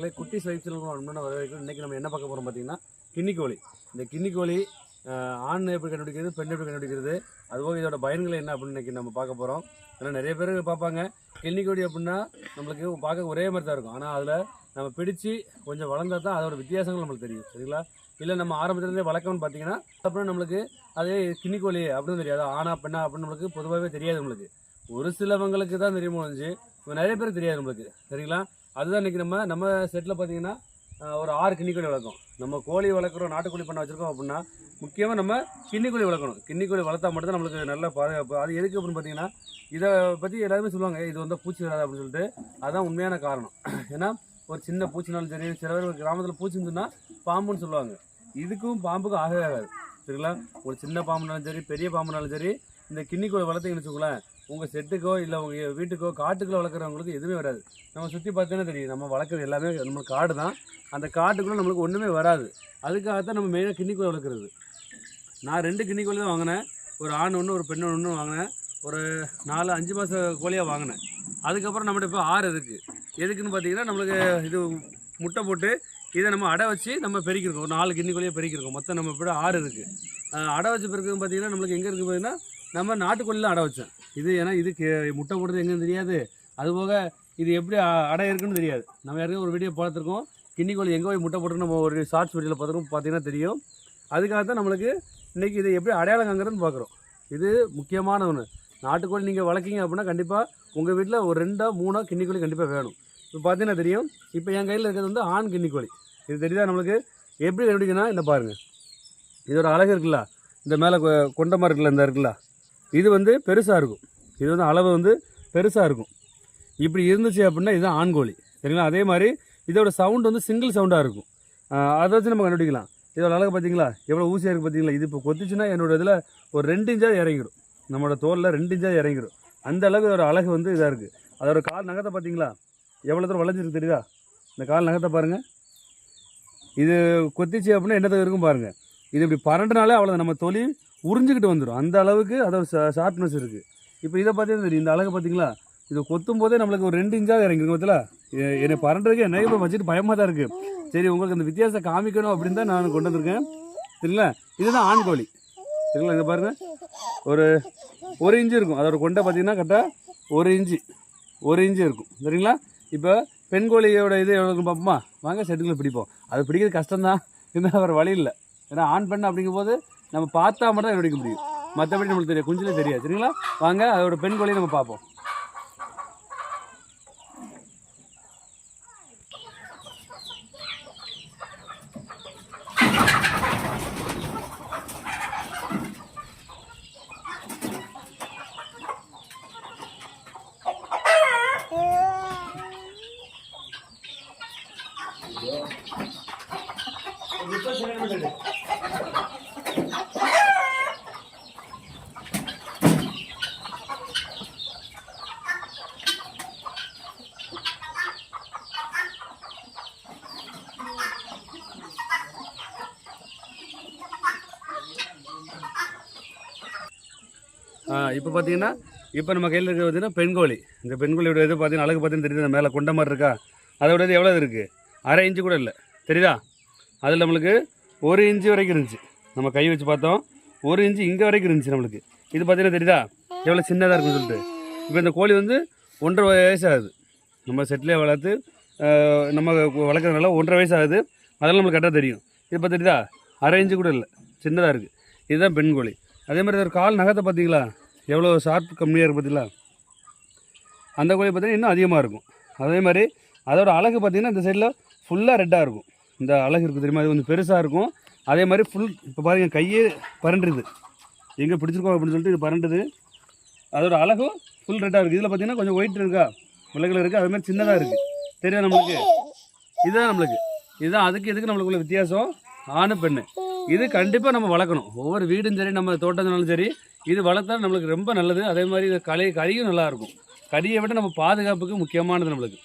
குட்டி சைஸில் வரணும் வர வரைக்கும் இன்றைக்கி நம்ம என்ன பார்க்க போகிறோம் பார்த்தீங்கன்னா கின்னிக்கோழி இந்த கிண்ணிக்கோழி ஆண் எப்படி கண்டுபிடிக்கிறது பெண் எப்படி கண்டுபிடிக்கிறது அதுபோக இதோட பயன்கள் என்ன அப்படின்னு இன்றைக்கி நம்ம பார்க்க போகிறோம் ஏன்னா நிறைய பேர் பார்ப்பாங்க. கின்னிக்கோழி அப்படின்னா நம்மளுக்கு பார்க்க ஒரே மாதிரி தான் இருக்கும். ஆனால் அதில் நம்ம பிடிச்சி கொஞ்சம் வளர்ந்தா தான் அதோட வித்தியாசங்கள் நம்மளுக்கு தெரியும். சரிங்களா? இல்லை நம்ம ஆரம்பத்துலேருந்தே வளர்க்கணும்னு பார்த்தீங்கன்னா அப்புறம் நம்மளுக்கு அதே கின்னிக்கோழி அப்படின்னு தெரியாது. ஆனா பெண்ணா அப்படின்னு நம்மளுக்கு பொதுவாகவே தெரியாது நம்மளுக்கு. ஒரு சிலவங்களுக்கு தான் தெரியுமோ ஒழிஞ்சு நிறைய பேருக்கு தெரியாது நம்மளுக்கு. சரிங்களா? அதுதான் இன்னைக்கு நம்ம நம்ம செட்டில் பார்த்தீங்கன்னா ஒரு ஆறு கிண்ணிக்கோழி வளர்க்கும் நம்ம கோழி வளர்க்குறோம் நாட்டுக்கோழி பண்ண வச்சுருக்கோம் அப்படின்னா முக்கியமாக நம்ம கிண்ணிக்கோழி வளர்க்கணும். கிண்ணிக்கோழி வளர்த்தா மட்டும் தான் நம்மளுக்கு நல்ல பாதுகாப்பு. அது எதுக்கு அப்படின்னு பார்த்தீங்கன்னா இதை பற்றி எல்லாருமே சொல்லுவாங்க இது வந்து பூச்சி வராது அப்படின்னு சொல்லிட்டு. அதுதான் உண்மையான காரணம். ஏன்னா ஒரு சின்ன பூச்சினாலும் சரி சில பேர் கிராமத்தில் பூச்சின்னு சொன்னால் பாம்புன்னு சொல்லுவாங்க. இதுக்கும் பாம்புக்கும் ஆகவே ஆகாது. சரிங்களா? ஒரு சின்ன பாம்புனாலும் சரி பெரிய பாம்புனாலும் சரி இந்த கிண்ணிக்கோழி வளர்த்தீங்கன்னு வச்சுக்கோங்களேன் உங்கள் செட்டுக்கோ இல்லை உங்கள் வீட்டுக்கோ காட்டுக்குள்ளே வளர்க்குறவங்களுக்கு எதுவுமே வராது. நம்ம சுற்றி பார்த்தோன்னே தெரியும் நம்ம வளர்க்குறது எல்லாமே நம்ம காடு தான். அந்த காட்டுக்குள்ளே நம்மளுக்கு ஒன்றுமே வராது. அதுக்காகத்தான் நம்ம மெயினாக கிண்ணிக்கோழி வளர்க்குறது. நான் ரெண்டு கிண்ணிக்கோழி தான் வாங்கினேன். ஒரு ஆண் ஒன்று ஒரு பெண் ஒன்று வாங்கினேன். ஒரு நாலு அஞ்சு மாத கோழியாக வாங்கினேன். அதுக்கப்புறம் நம்மகிட்ட இப்போ ஆறு இருக்குது எதுக்குன்னு பார்த்தீங்கன்னா நம்மளுக்கு இது முட்டை போட்டு இதை நம்ம அடை வச்சு நம்ம பெருக்கிருக்கோம் ஒரு நாலு கிண்ணிக்கோழியாக பெருக்கிருக்கோம் மொத்தம் நம்ம இப்போ ஆறு இருக்குது அடை வச்சு பெருக்குன்னு பார்த்தீங்கன்னா நம்மளுக்கு எங்கே இருக்குது பார்த்தீங்கன்னா நம்ம நாட்டுக்கோழிலாம் அடை வச்சேன் இது ஏன்னா இதுக்கு முட்டை போடுறது எங்கேன்னு தெரியாது. அதுபோக இது எப்படி அ- அடை இருக்குன்னு தெரியாது. நம்ம யாருக்கும் ஒரு வீடியோ பார்த்துருக்கோம். கிண்ணிக்கோழி எங்கே போய் முட்டை போட்டு நம்ம ஒரு ஷார்ட்ஸ் வீடியோவில் பார்த்துருக்கோம் பார்த்தீங்கன்னா தெரியும். அதுக்காக தான் நம்மளுக்கு இன்றைக்கி இதை எப்படி அடையாளங்கிறதுன்னு பார்க்குறோம். இது முக்கியமான ஒன்று நாட்டுக்கோழி நீங்கள் வளர்க்கிங்க அப்படின்னா கண்டிப்பாக உங்கள் வீட்டில் ஒரு ரெண்டோ மூணோ கிண்ணிக்கோழி கண்டிப்பாக வேணும். இப்போ பார்த்தீங்கன்னா தெரியும். இப்போ என் கையில் இருக்கிறது வந்து ஆண் கிண்ணிக்கோழி இது தெரியுதா நம்மளுக்கு? எப்படி கண்டுபிடிக்கணும் இந்த பாருங்கள் இதோட அழகு இருக்குல்ல? இந்த மேலே கொ- கொண்டமாக இருக்குல்ல இந்த இருக்குல்ல? இது வந்து பெருசாக இருக்கும். இது வந்து அளவு வந்து பெருசாக இருக்கும். இப்படி இருந்துச்சு அப்படின்னா இதுதான் ஆண்கோழி. சரிங்களா? அதே மாதிரி இதோட சவுண்ட் வந்து சிங்கிள் சவுண்டாக இருக்கும். அதை வச்சு நம்ம கண்டுபிடிக்கலாம். இதோட அழகு பார்த்தீங்களா? எவ்வளோ ஊசியாக இருக்குது பார்த்தீங்களா? இது இப்போ கொத்துச்சுன்னா என்னோட இதில் ஒரு ரெண்டு இன்ச்சாக இறங்கிடும். நம்மளோட தோலில் ரெண்டு இன்ச்சாக இறங்கிடும். அந்த அளவுக்கு இதோட அழகு வந்து இதாக இருக்குது அதோட கால் நகத்தை பார்த்தீங்களா? எவ்வளோ தூரம் வளைஞ்சிருக்கு தெரியுதா? இந்த கால் நகத்தை பாருங்கள் இது கொத்திச்சு அப்படின்னா என்னத்துக்கு இருக்கும் பாருங்கள் இது இப்படி பரண்டுனாலே அவ்வளோ நம்ம தொழில் உறிஞ்சிக்கிட்டு வந்துடும் அந்த அளவுக்கு அதோட ஷார்ப்னஸ் இருக்குது இப்போ இதை பார்த்தீங்கன்னா தெரியும் இந்த அழகு பார்த்தீங்களா? இது கொத்தும் போதே நம்மளுக்கு ஒரு ரெண்டு இன்ச்சாக இறங்கிருக்கு பார்த்தீங்களா? என்னை பரண்டுறதுக்கு என்ன இப்போ வச்சுட்டு பயமாக தான் இருக்குது சரி உங்களுக்கு அந்த வித்தியாசத்தை காமிக்கணும் அப்படின்னு தான் நான் கொண்டு வந்திருக்கேன். சரிங்களா? இதுதான் ஆண் கோழி சரிங்களா? இங்கே பாருங்கள் ஒரு ஒரு இன்ச்சு இருக்கும். அதோட கொண்டை பார்த்தீங்கன்னா கரெக்டாக ஒரு இன்ச்சு. ஒரு இன்ச்சு இருக்கும். சரிங்களா? இப்போ பெண் கோழியோட இது எவ்வளோ இருக்கும் பார்ப்போமா? வாங்க செட்டுக்குள்ளே பிடிப்போம். அது பிடிக்கிறது கஷ்டம்தான். இருந்தால் வேறு வழி இல்லை. ஏன்னா ஆண் பெண் அப்படிங்கும்போது நம்ம பார்த்தா மட்டும் தான் பிடிக்க முடியும். மற்றபடி நம்மளுக்கு தெரியும் குஞ்சிலே தெரியாது. சரிங்களா? வாங்க அதோட பெண் கோழியை நம்ம பார்ப்போம். இப்போ பார்த்தீங்கன்னா இப்போ நம்ம கையில் இருக்கிறது பார்த்தீங்கன்னா பெண் கோழி இந்த பெண் கோழியோட இது பார்த்தீங்கன்னா அழகு பார்த்தீங்கன்னா தெரியுது? மேலே கொண்ட மாதிரி இருக்கா? அதோட இது எவ்வளோ இருக்குது அரை இன்ச்சு கூட இல்லை. தெரியுதா? அதில் நம்மளுக்கு ஒரு இன்ச்சு வரைக்கும் இருந்துச்சு. நம்ம கை வச்சு பார்த்தோம். ஒரு இன்ச்சு இங்கே வரைக்கும் இருந்துச்சு நம்மளுக்கு. இது பார்த்தீங்கன்னா தெரியுதா? எவ்வளோ சின்னதாக இருக்குன்னு சொல்லிட்டு. இப்போ இந்த கோழி வந்து ஒன்றரை வயசு ஆகுது நம்ம செட்டிலே வளர்த்து நம்ம வளர்க்குறதுனால ஒன்றரை வயசு ஆகுது அதெல்லாம் நம்மளுக்கு கரெக்டாக தெரியும். இது இப்போ தெரியுதா? அரை இன்ச்சு கூட இல்லை. சின்னதாக இருக்குது இதுதான் பெண் கோழி அதே மாதிரி ஒரு கால் நகத்தை பார்த்தீங்களா எவ்வளோ ஷார்ப் கம்மியாக இருக்குது பார்த்தீங்களா? அந்த கோழி பார்த்தீங்கன்னா இன்னும் அதிகமாக இருக்கும். அதே மாதிரி அதோட அழகு பார்த்தீங்கன்னா இந்த சைடில் ஃபுல்லாக ரெட்டாக இருக்கும். இந்த அழகு இருக்குது தெரியுமா? அது கொஞ்சம் பெருசாக இருக்கும். அதே மாதிரி ஃபுல் இப்போ பாருங்க கையே பரண்டுது. எங்கே பிடிச்சிருக்கோம் அப்படின்னு சொல்லிட்டு இது பரண்டுது. அதோட அழகும் ஃபுல் ரெட்டாக இருக்குது இதில் பார்த்தீங்கன்னா கொஞ்சம் ஒயிட் இருக்கா? விலகில் இருக்குது அது மாதிரி சின்னதாக இருக்குது தெரியும் நம்மளுக்கு? இதுதான் நம்மளுக்கு. இதுதான் அதுக்கு இதுக்கு நம்மளுக்குள்ள வித்தியாசம். ஆணு பெண்ணு. இது கண்டிப்பாக நம்ம வளர்க்கணும். ஒவ்வொரு வீடும் சரி நம்ம தோட்டத்தினாலும் சரி இது வளர்த்தா நம்மளுக்கு ரொம்ப நல்லது. அதே மாதிரி இது களை கறியும் நல்லாயிருக்கும் கறியை விட நம்ம பாதுகாப்புக்கு முக்கியமானது நம்மளுக்கு.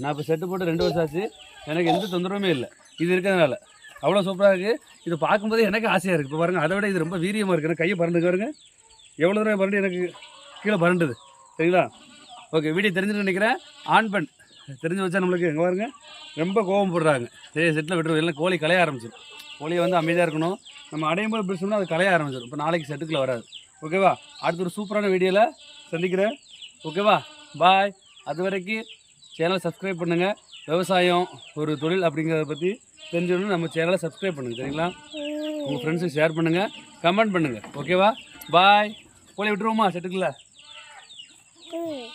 நான் இப்போ செட்டு போட்டு ரெண்டு வருஷம் ஆச்சு. எனக்கு எந்த தொந்தரவுமே இல்லை. இது இருக்கிறதுனால. அவ்வளோ சூப்பராக இருக்குது இது பார்க்கும்போது எனக்கு ஆசையாக இருக்குது இப்போ பாருங்கள் அதை விட இது ரொம்ப வீரியமாக இருக்குது கையை பறந்துக்கு பாருங்க. எவ்வளோ தூரம் பரண்டு? எனக்கு கீழே பரண்டுது. சரிங்களா? ஓகே வீடியோ தெரிஞ்சுட்டு நினைக்கிறேன். ஆண் பெண். தெரிஞ்சு வச்சா நம்மளுக்கு எங்கே பாருங்க ரொம்ப கோவம் போடுறாங்க. சரி செட்டில் விட்டுருவோம் எல்லாம் கோழி கலைய ஆரம்பிச்சிடும் கோழியை வந்து அமைதியாக இருக்கணும். நம்ம அடையும் போது பிடிச்சோம்னா அது கலைய ஆரம்பிச்சிடும் இப்போ நாளைக்கு செட்டுக்குள்ள வராது. ஓகேவா அடுத்த ஒரு சூப்பரான வீடியோவில் சந்திக்கிறேன். ஓகேவா பாய் அது வரைக்கும் சேனலை சப்ஸ்கிரைப் பண்ணுங்கள் விவசாயம் ஒரு தொழில் அப்படிங்கிறத பற்றி தெரிஞ்சுக்கணும் நம்ம சேனலை சப்ஸ்கிரைப் பண்ணுங்கள் சரிங்களா? உங்கள் ஃப்ரெண்ட்ஸுக்கு ஷேர் பண்ணுங்கள் கமெண்ட் பண்ணுங்கள் ஓகேவா பாய் கோழி விட்டுருவோமா செட்டுக்குள்ளே ம்.